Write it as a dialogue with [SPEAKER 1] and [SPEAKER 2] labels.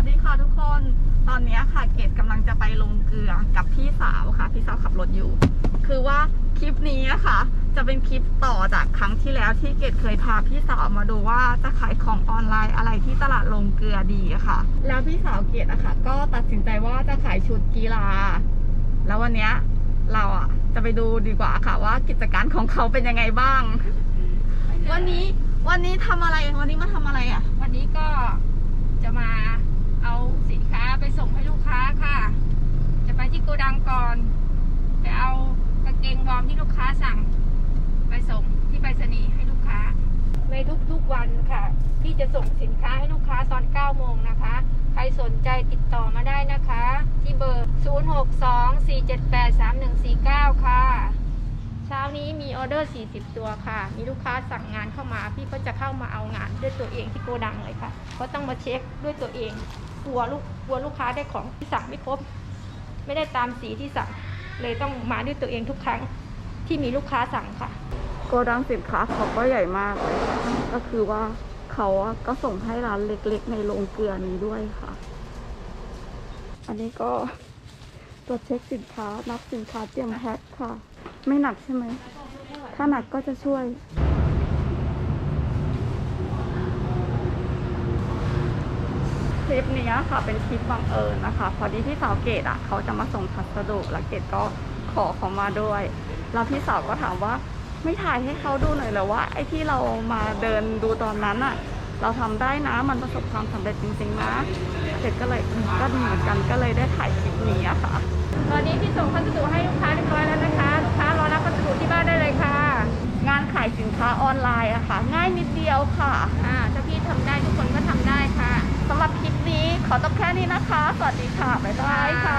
[SPEAKER 1] วัสดีค่ะทุกคน ตอนนี้ค่ะเกดกำลังจะไปลงเกลือกับพี่สาวค่ะ พี่สาวขับรถอยู่ คือว่าคลิปนี้ค่ะ จะเป็นคลิปต่อจากครั้งที่แล้วที่เกดเคยพาพี่สาวมาดูว่าจะขายของออนไลน์อะไรที่ตลาดลงเกลือดีค่ะ แล้วพี่สาวเกดอะค่ะ ก็ตัดสินใจว่าจะขายชุดกีฬา แล้ววันนี้เราอะจะไปดูดีกว่าค่ะว่ากิจการของเขาเป็นยังไงบ้าง วันนี้วันนี้ทำอะไรวันนี้มาทำอะไรอะ
[SPEAKER 2] วันนี้ก็จะมาเอาสินค้าไปส่งให้ลูกค้าค่ะ จะไปที่โกดังก่อนไปเอากา งเกงวอร์มที่ลูกค้าสั่ง ไปส่งที่ไปรษณีย์ให้ลูกค้า ในทุกๆวันค่ะ ที่จะส่งสินค้าให้ลูกค้าตอน 9 โมงนะคะ ใครสนใจติดต่อมาได้นะคะ ที่เบอร์ 0624783149 ค่ะ เช้านี้มีออเดอร์ 40 ตัวค่ะ มีลูกค้าสั่งงานเข้ามา พี่ก็จะเข้ามาเอางานด้วยตัวเองที่โกดังเลยค่ะเพราะต้องมาเช็คด้วยตัวเองกลัวลูกกลัวลูกค้าได้ของที่สั่งไม่ครบ ไม่ได้ตามสีที่สั่ง เลยต้องมาด้วยตัวเองทุกครั้งที่มีลูกค้าสั่งค่ะ
[SPEAKER 1] โกดังสินค้าเขาก็ใหญ่มากเลยก็คือว่าเขาอะก็ส่งให้ร้านเล็กๆ ในโรงเกลือนี้ด้วยค่ะ อันนี้ก็ตรวจเช็คสินค้านับสินค้าเตรียมแพ็คค่ะ ไม่หนักใช่ไหม ถ้าหนักก็จะช่วย ลิปนี้ค่ะเป็นคลิปบังเอิญนะคะ พอดีพี่สาวเกดอะเขาจะมาส่งพัสดุแล้วเกดก็ขอเขามาด้วยแล้วพี่สาวก็ถามว่าไม่ถ่ายให้เขาดูหน่อยเหรอว่าไอ้ที่เรามาเดินดูตอนนั้นอะ เราทำได้นะมันประสบความสำเร็จจริงๆนะเกดก็เลยอืมก็ดีเหมือนกันก็เลยได้ถ่ายคลิปนี้อะค่ะ
[SPEAKER 2] ตอนนี้พี่ส่งพัสดุให้ลูกค้าเรียบร้อยแล้วนะคะ ลูกค้ารอรับพัสดุที่บ้านได้เลยค่ะ
[SPEAKER 1] งานขายสินค้าออนไลน์อะค่ะ ง่ายนิดเดียวค่ะ
[SPEAKER 2] อ่าถ้าพี่ทำได้ทุกคนก็ทำได้ค่ะ
[SPEAKER 1] สำหรับคลิปนี้ ขอจบแค่นี้นะคะ สวัสดีค่ะ บ๊ายบายค่ะ